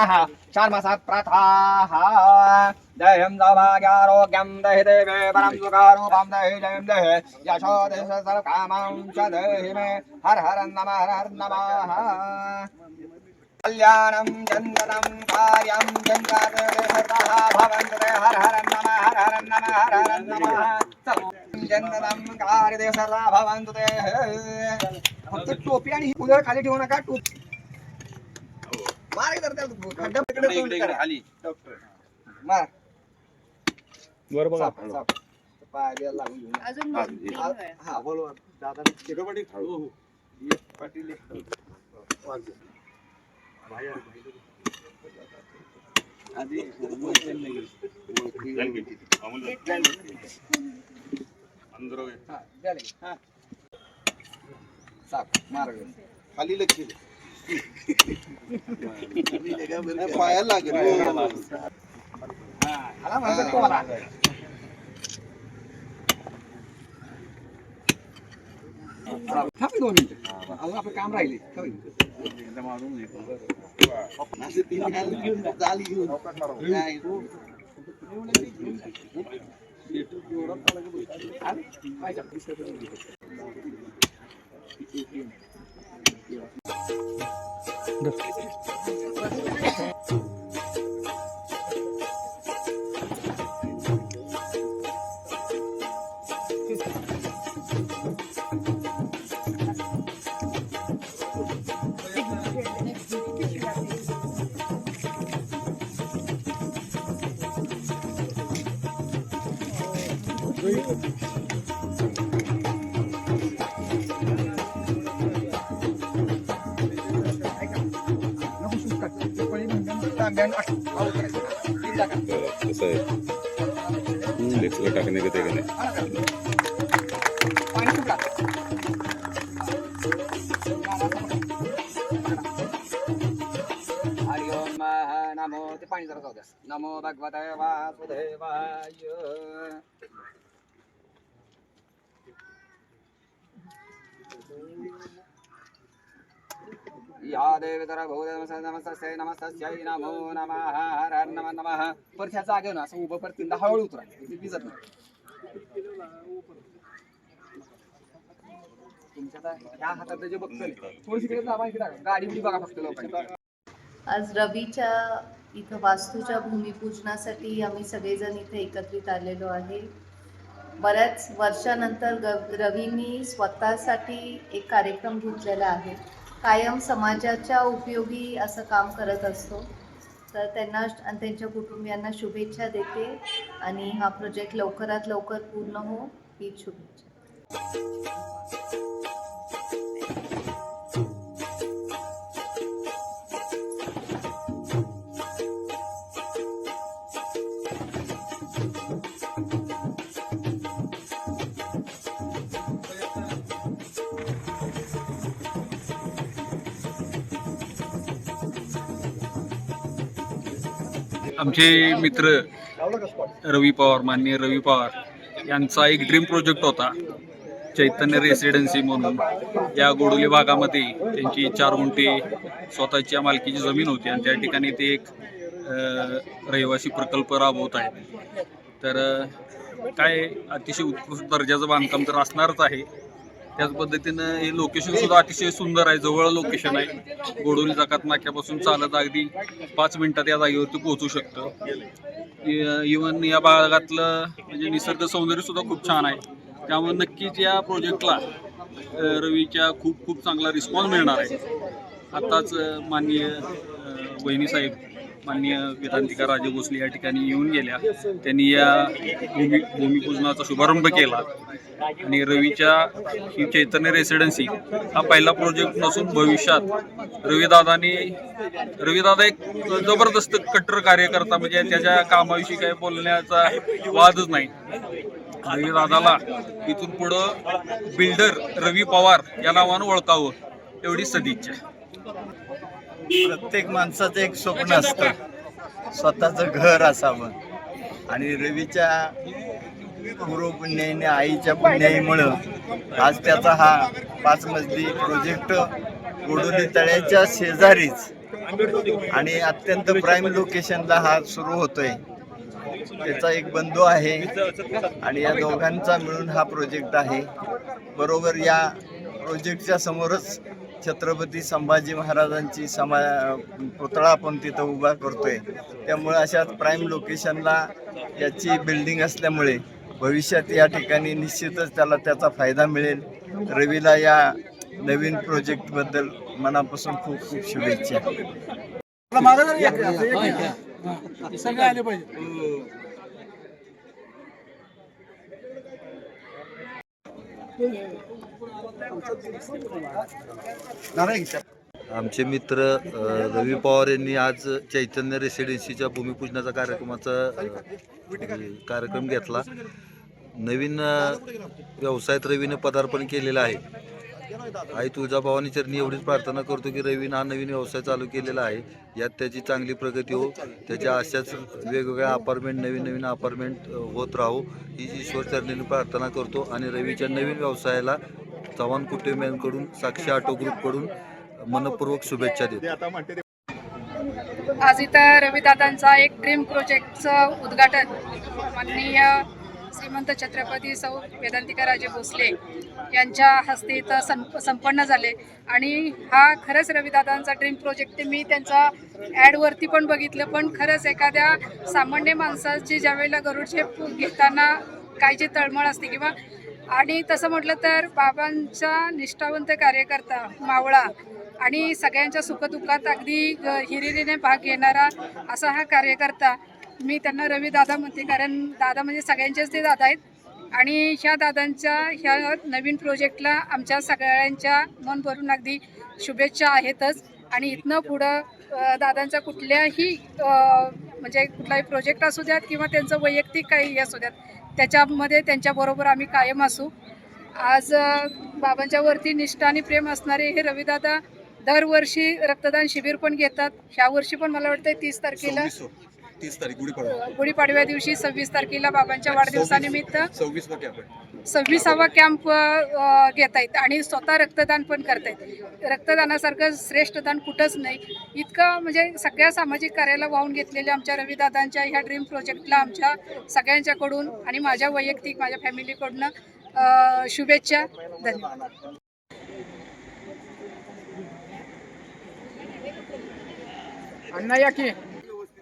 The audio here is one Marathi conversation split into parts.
यच्छानः शर्मसत् सौभाग्यारोग्यं दहि देवे परं सुखारूपं दहि जयं दहि। यशो देश सर्वकामं च दहि मे। हर हर नमः हर हर नमः। कल्याणं चन्दनं कार्यं चन्द्रदेवतः भवन्तु ते हर हर नमः हर हर नमः हर हर नमः। चन्दनं कार्यदेव भवन्तु ते फक्त टोपी आणि ही उदळ खाली ठेवू नका टोपी त्याला खड्डा तोंड करा. मार बरोबर साप, साप. पाय बिया लागून घेऊ नका. अजून दोन तीन हा, वेळा. हा बोलवा दादा चिकटपट्टी हो हो ये, पाटील ये. वाजव. आधी हा, द्या लगे. हा. साप. खाली लक्ष दे. नाही, लागेल दोन मिनिटं अजून आपलं काम राहिले Good. कसं आहे लेक्सला टाकणे का ते का नाही हरि ओम नमो ते पाणी जरा जाऊ द्या नमो भगवते वासुदेवाय या देवतर भूत भूदेव नमस्तस्यै नमस्तस्यै नमो नमः. हर हर नमः नमः. परत ह्याचा आगे ना असं उभं परत तीनदा हळूहळू उतरा. भिजत नाही. तुमच्या ह्या हातात जे बघतोय थोडीशी दाबा इकडे गाडी बिडी बघा फक्त आज रवीच्या इथं वास्तूच्या भूमिपूजनासाठी आम्ही सगळेजण इथे एकत्रित आलेलो आहे. बऱ्याच वर्षानंतर ग रवींनी स्वतःसाठी एक कार्यक्रम घेतलेला आहे. कायम समाजाच्या उपयोगी असं काम करत असतो. तर त्यांना आणि त्यांच्या कुटुंबियांना शुभेच्छा देते आणि हा प्रोजेक्ट लवकरात लवकर पूर्ण हो ही शुभेच्छा. आमचे मित्र रवी पवार माननीय रवी पवार यांचा एक ड्रीम प्रोजेक्ट होता चैतन्य रेसिडेन्सी म्हणून. या गोडोली भागामध्ये त्यांची चार गुंठे स्वतःच्या मालकीची जमीन होती आणि त्या ठिकाणी ते एक रहिवासी प्रकल्प राबवत आहेत. तर काय अतिशय उत्कृष्ट दर्जाचं बांधकाम तर असणारच आहे. त्याच पद्धतीनं हे लोकेशन सुद्धा अतिशय सुंदर आहे. जवळ लोकेशन आहे. गोडोली जकात नाक्यापासून चालत अगदी पाच मिनिटात या जागेवरती पोहोचू शकतं. इवन या भागातलं म्हणजे निसर्ग सौंदर्य सुद्धा खूप छान आहे. त्यामुळे नक्कीच या प्रोजेक्टला रवीच्या खूप खूप चांगला रिस्पॉन्स मिळणार आहे. आताच माननीय वहिनी साहेब माननीय वेदांतिका राजे भोसले या ठिकाणी येऊन गेल्या. त्यांनी या भूमी भूमिपूजनाचा शुभारंभ केला. आणि रवीच्या ही चैतन्य रेसिडेन्सी हा पहिला प्रोजेक्ट नसून भविष्यात रविदादानी रविदादा एक जबरदस्त कट्टर कार्यकर्ता म्हणजे त्याच्या कामाविषयी काही बोलण्याचा वादच नाही. रवीदादाला इथून पुढं बिल्डर रवी पवार या नावानं ओळखावं एवढी सदिच्छा. प्रत्येक माणसाचं एक स्वप्न असतं. स्वतःचं घर असावं. आणि रवीच्या पूर्व पुण्याईने आईच्या पुण्याईमुळं आज त्याचा हा पाच मजली प्रोजेक्ट गोडोली तळ्याच्या शेजारीच. आणि अत्यंत प्राईम लोकेशनला हा सुरू होतोय. त्याचा एक बंधू आहे. आणि या दोघांचा मिळून हा प्रोजेक्ट आहे. बरोबर या प्रोजेक्टच्या समोरच छत्रपती संभाजी महाराजांची समा पुतळा आपण तिथं उभा करतोय त्यामुळे अशा प्राईम लोकेशनला याची बिल्डिंग असल्यामुळे भविष्यात या ठिकाणी निश्चितच त्याला त्याचा फायदा मिळेल रवीला या नवीन प्रोजेक्टबद्दल मनापासून खूप खूप शुभेच्छा आमचे मित्र रवी पवार यांनी आज चैतन्य रेसिडेन्सीच्या भूमिपूजनाचा कार्यक्रमाचा कार्यक्रम घेतला. नवीन व्यवसायात रवीने पदार्पण केलेलं आहे. आई तुळजाभवानी चरणी एवढीच प्रार्थना करतो की रवीन हा नवीन व्यवसाय चालू केलेला आहे. यात त्याची चांगली प्रगती हो. त्याच्या अशाच वेगवेगळ्या अपार्टमेंट नवीन नवीन अपार्टमेंट होत राहो. ही ईश्वर चरणीने प्रार्थना करतो आणि रवीच्या नवीन व्यवसायाला चव्हाण कुटुंबियांकडून साक्षी ऑटो ग्रुपकडून मनपूर्वक शुभेच्छा देतो. आज इथं रवीदादांचा एक ड्रीम प्रोजेक्टचं उद्घाटन माननीय श्रीमंत छत्रपती सौ वेदांतिका राजे भोसले यांच्या हस्ते इथं सं संपन्न झाले. आणि हा खरंच रविदादांचा ड्रीम प्रोजेक्ट ते मी त्यांचा ॲडवरती पण बघितलं पण खरंच एखाद्या सामान्य माणसाची ज्यावेळेला गरुडचे घेताना काय जी तळमळ असते किंवा आणि तसं म्हटलं तर बाबांचा निष्ठावंत कार्यकर्ता मावळा आणि सगळ्यांच्या सुखदुःखात अगदी ग- हिरिरीने भाग घेणारा असा हा कार्यकर्ता मी त्यांना रवी दादा म्हणते कारण दादा म्हणजे सगळ्यांचेच ते दादा आहेत. आणि ह्या दादांच्या ह्या नवीन प्रोजेक्टला आमच्या सगळ्यांच्या मन भरून अगदी शुभेच्छा आहेतच. आणि इथनं पुढं दादांचा कुठल्याही म्हणजे कुठलाही प्रोजेक्ट असू द्यात किंवा त्यांचं वैयक्तिक काही असू द्यात त्याच्यामध्ये त्यांच्याबरोबर आम्ही कायम असू. आज बाबांच्यावरती बाबांच्या वरती निष्ठा आणि प्रेम असणारे हे रविदादा दरवर्षी रक्तदान शिबिर पण घेतात. ह्या वर्षी पण मला वाटतं तीस तारखेला तीस तारीख गुढीपाडवा. गुढीपाडव्या दिवशी सव्वीस तारखेला बाबांच्या वाढदिवसानिमित्त सव्वीस वा कॅम्प सव्वीसावा कॅम्प घेत आहेत आणि स्वतः रक्तदान पण करतायत. रक्तदानासारखं श्रेष्ठ दान कुठंच नाही. इतकं म्हणजे सगळ्या सामाजिक कार्याला वाहून घेतलेल्या आमच्या रविदादांच्या ह्या ड्रीम प्रोजेक्टला आमच्या सगळ्यांच्याकडून आणि माझ्या वैयक्तिक माझ्या फॅमिलीकडून शुभेच्छा. धन्यवाद.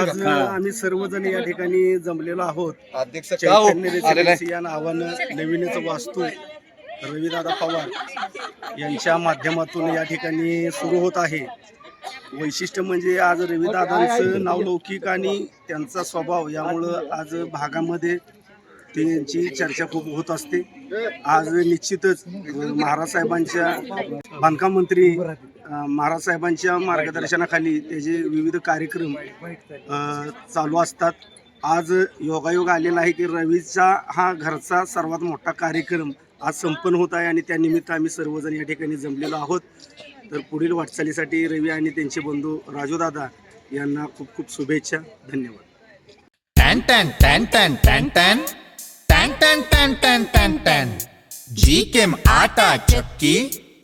आज आम्ही सर्वजण या ठिकाणी जमलेलो आहोत. अध्यक्ष का हो? चैतन्य आलेलं आहे. या नावानं नवीनच वास्तू रविदादा पवार यांच्या माध्यमातून या ठिकाणी सुरू होत आहे. वैशिष्ट्य म्हणजे आज रविदादांचं नावलौकिक आणि त्यांचा स्वभाव यामुळं आज भागामध्ये त्यांची चर्चा खूप होत असते. आज निश्चितच महाराज साहेबांच्या बांधकाम मंत्री महाराज साहेबांच्या मार्गदर्शनाखाली त्याचे विविध कार्यक्रम चालू असतात. आज योगायोग आलेला आहे की रवीचा हा घरचा सर्वात मोठा कार्यक्रम आज संपन्न होत आहे आणि त्यानिमित्त आम्ही सर्वजण या ठिकाणी जमलेलो आहोत. तर पुढील वाटचालीसाठी रवी आणि त्यांचे बंधू राजूदादा यांना खूप खूप शुभेच्छा. धन्यवाद. टॅन टॅन टॅन टॅन टॅन टॅन. टॅन टॅन टॅन टॅन टॅन टॅन. जी केम आटा चक्की.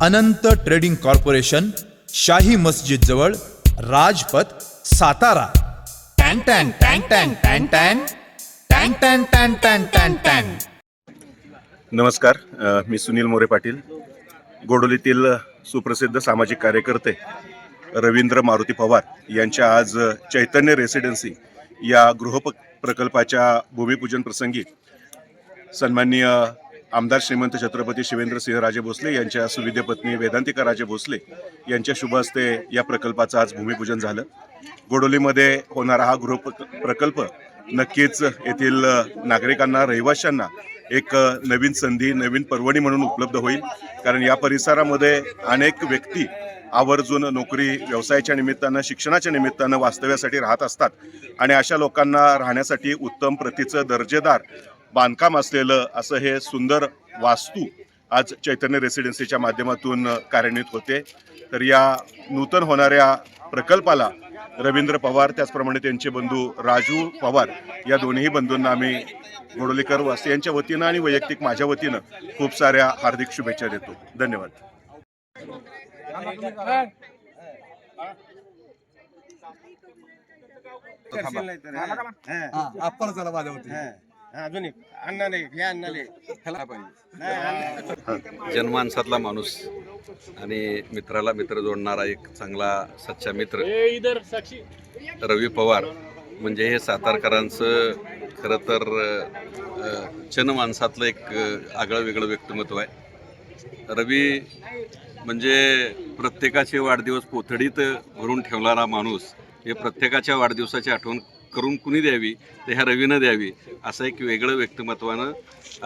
अनंत ट्रेडिंग कॉर्पोरेशन शाही मस्जिद जवळ राजपथ सातारा टॅन टॅन टॅन टॅन टॅन टॅन टॅन टॅन टॅन टॅन टॅन टॅन नमस्कार अ, मी सुनील मोरे पाटील गोडोलीतील सुप्रसिद्ध सामाजिक कार्यकर्ते रवींद्र मारुती पवार यांच्या आज चैतन्य रेसिडेन्सी या गृह प्रकल्पाच्या भूमिपूजन प्रसंगी सन्माननीय आमदार श्रीमंत छत्रपती शिवेंद्रसिंह राजे भोसले यांच्या सुविद्य पत्नी वेदांतिका राजे भोसले यांच्या शुभ हस्ते या प्रकल्पाचं आज भूमिपूजन झालं. गोडोलीमध्ये होणारा हा गृह प्रकल्प नक्कीच येथील नागरिकांना रहिवाशांना एक नवीन संधी नवीन पर्वणी म्हणून उपलब्ध होईल. कारण या परिसरामध्ये अनेक व्यक्ती आवर्जून नोकरी व्यवसायाच्या निमित्तानं शिक्षणाच्या निमित्तानं वास्तव्यासाठी राहत असतात. आणि अशा लोकांना राहण्यासाठी उत्तम प्रतीचं दर्जेदार बांधकाम असलेलं असं हे सुंदर वास्तू आज चैतन्य रेसिडेन्सीच्या माध्यमातून कार्यान्वित होते. तर या नूतन होणाऱ्या प्रकल्पाला रवींद्र पवार त्याचप्रमाणे त्यांचे बंधू राजू पवार या दोन्ही बंधूंना आम्ही गोडोलीकर वासी यांच्या वतीनं आणि वैयक्तिक माझ्या वतीनं खूप साऱ्या हार्दिक शुभेच्छा देतो. धन्यवाद. अजून एक. अण्णाले हे अण्णाले ह्याला पाहिजे. जनमानसातला माणूस आणि मित्राला मित्र जोडणारा एक चांगला सच्चा मित्र. रवी पवार. म्हणजे हे सातारकरांचं खरं तर अ, जनमानसातलं एक अ, आगळं वेगळं व्यक्तिमत्व आहे. रवी म्हणजे प्रत्येकाचे वाढदिवस पोथडीत भरून ठेवणारा माणूस हे प्रत्येकाच्या वाढदिवसाची आठवण करून कुणी द्यावी? तर ह्या रवीनं द्यावी. असं एक वेगळं व्यक्तिमत्वानं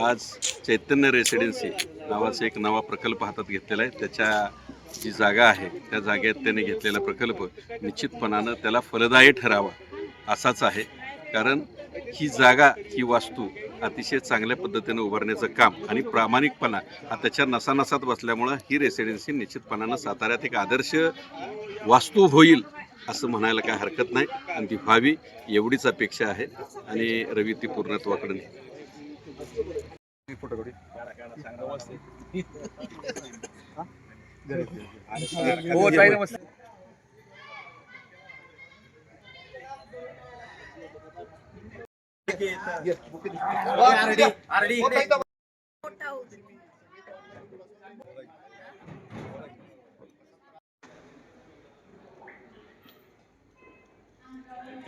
आज चैतन्य रेसिडेन्सी नावाचा एक नवा प्रकल्प हातात घेतलेला आहे. त्याच्या जी जागा आहे त्या जागेत त्याने घेतलेला प्रकल्प निश्चितपणानं त्याला फलदायी ठरावा असाच आहे. कारण ही जागा ही वास्तू अतिशय चांगल्या पद्धतीनं उभारण्याचं काम आणि प्रामाणिकपणा हा त्याच्या नसानसात बसल्यामुळं ही रेसिडेन्सी निश्चितपणानं साताऱ्यात एक आदर्श वास्तू होईल. असं म्हणायला काय हरकत नाही. आणि ती व्हावी एवढीच अपेक्षा आहे. आणि रवी ती पूर्णत्वाकडे. हो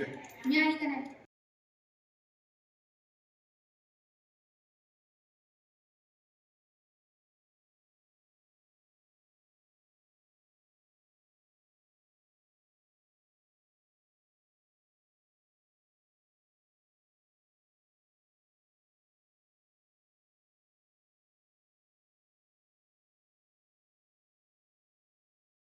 मी आणि का नाही?